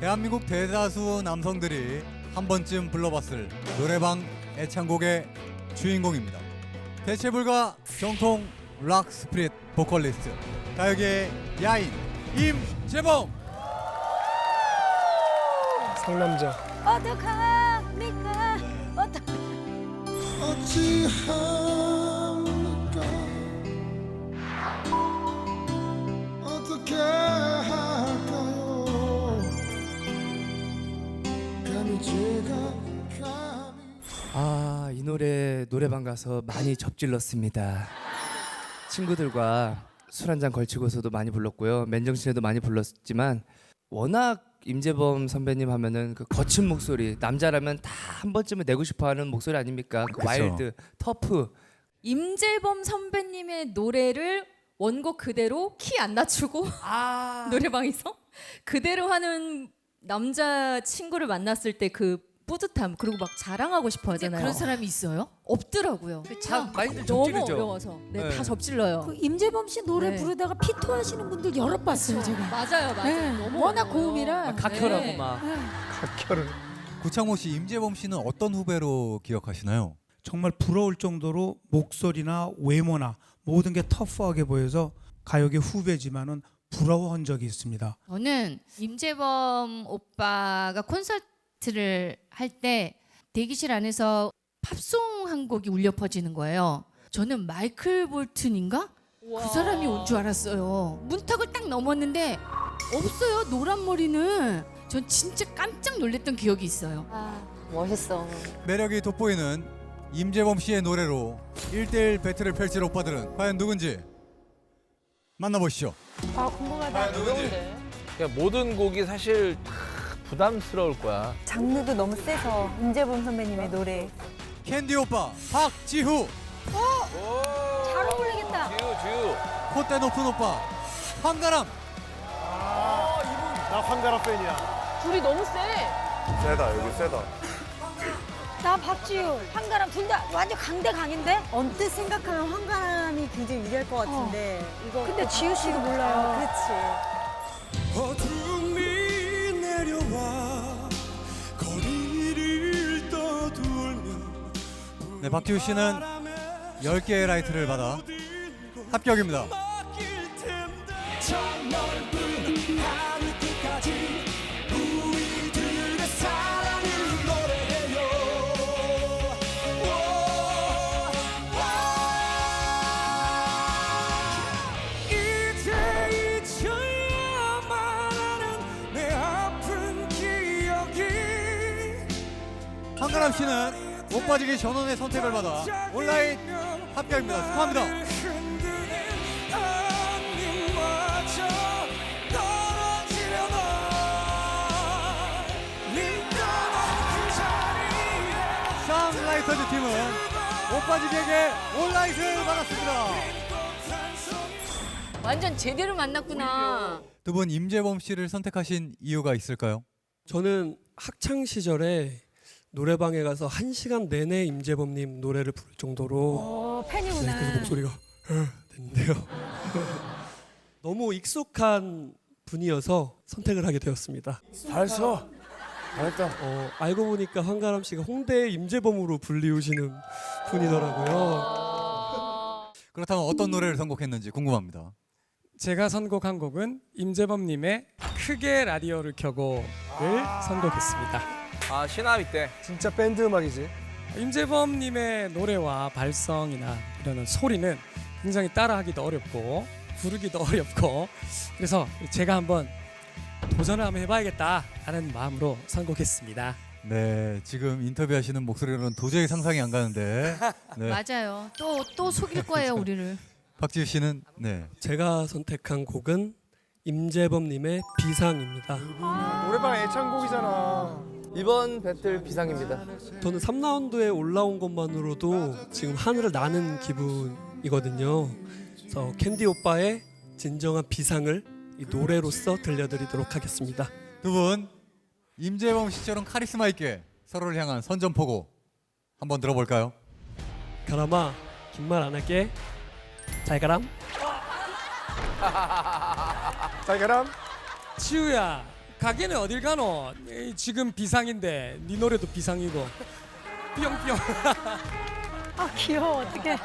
대한민국 대다수 남성들이 한 번쯤 불러봤을 노래방 애창곡의 주인공입니다. 대체 불가 정통 락 스프릿 보컬리스트 가요계의 야인 임재범 상남자 어떡합니까? 어떡 어찌합 노래 노래방 가서 많이 접질렀습니다. 친구들과 술 한 잔 걸치고서도 많이 불렀고요. 맨정신에도 많이 불렀지만 워낙 임재범 선배님 하면은 그 거친 목소리 남자라면 다 한 번쯤은 내고 싶어하는 목소리 아닙니까? 그 그쵸. 와일드, 터프. 임재범 선배님의 노래를 원곡 그대로 키 안 낮추고 아, 노래방에서 그대로 하는 남자 친구를 만났을 때 그 뿌듯함 그리고 막 자랑하고 싶어 하잖아요. 그런 사람이 있어요? 없더라고요. 다 많이들 너무 접질르죠. 어려워서 네, 네. 다 접질러요. 그 임재범 씨 노래 네. 부르다가 피토하시는 분들 여러 봤어요 제가. 맞아요, 맞아요. 네, 너무 워낙 어려워요. 고음이라. 막 각혈하고 네. 막. 각혈을 구창모 씨 임재범 씨는 어떤 후배로 기억하시나요? 정말 부러울 정도로 목소리나 외모나 모든 게 터프하게 보여서 가요계 후배지만은 부러워한 적이 있습니다. 저는 임재범 오빠가 콘서트 를 할 때 대기실 안에서 팝송 한 곡이 울려 퍼지는 거예요. 저는 마이클 볼튼인가? 그 사람이 온 줄 알았어요. 문턱을 딱 넘었는데 없어요. 노란 머리는. 전 진짜 깜짝 놀랐던 기억이 있어요. 아, 멋있어. 매력이 돋보이는 임재범 씨의 노래로 1대1 배틀을 펼칠 오빠들은 과연 누군지 만나보시죠. 아 궁금하다. 그냥 모든 곡이 사실 다 부담스러울 거야. 장르도 너무 세서 임재범 선배님의 노래. 캔디 오빠 박지후 잘 어울리겠다. 주유, 주유. 콧대 높은 오빠 황가람 나 황가라 팬이야 둘이 너무 세. 세다 여기 세다 나 박지우, 한가람 둘 다 완전 강대 강인데? 언뜻 생각하면 황가람이 굉장히 유리할 것 같은데 이거 근데 지우 씨가 몰라요. 그렇지. 어둠이 네 박지후 씨는 10개의 라이트를 받아 합격입니다. 황가람 씨는 오빠지기 전원의 선택을 받아 온라인 합격입니다. 축하합니다. 샹라이터즈 팀은 오빠지기에게 온라인을 받았습니다. 완전 제대로 만났구나. 두 분 임재범 씨를 선택하신 이유가 있을까요? 저는 학창 시절에 노래방에 가서 한 시간 내내 임재범님 노래를 부를 정도로 어, 네, 그래서 팬이구나. 목소리가 어, 됐는데요. 너무 익숙한 분이어서 선택을 하게 되었습니다. 잘했어 잘했다 어, 알고 보니까 황가람 씨가 홍대 임재범으로 불리우시는 분이더라고요. 그렇다면 어떤 노래를 선곡했는지 궁금합니다. 제가 선곡한 곡은 임재범님의 크게 라디오를 켜고를 선곡했습니다 아, 시나위 때. 진짜 밴드 음악이지 임재범님의 노래와 발성이나 이런 소리는 굉장히 따라하기도 어렵고 부르기도 어렵고 그래서 제가 한번 도전을 한번 해봐야겠다라는 마음으로 선곡했습니다. 네, 지금 인터뷰하시는 목소리로는 도저히 상상이 안 가는데. 네. 맞아요. 또 또 속일 거예요, 우리를. 박지우 씨는 네. 제가 선택한 곡은 임재범님의 비상입니다. 노래방 애창곡이잖아 이번 배틀 비상입니다. 저는 3라운드에 올라온 것만으로도 지금 하늘을 나는 기분이거든요. 그래서 캔디 오빠의 진정한 비상을 이 노래로서 들려드리도록 하겠습니다. 두 분 임재범 씨처럼 카리스마 있게 서로를 향한 선전포고 한번 들어볼까요? 가람아, 긴 말 안 할게. 잘 가람. 잘 가람 치우야 가게는 어딜 가노? 에이, 지금 비상인데 네 노래도 비상이고 뿅뿅 아 귀여워 어떡해.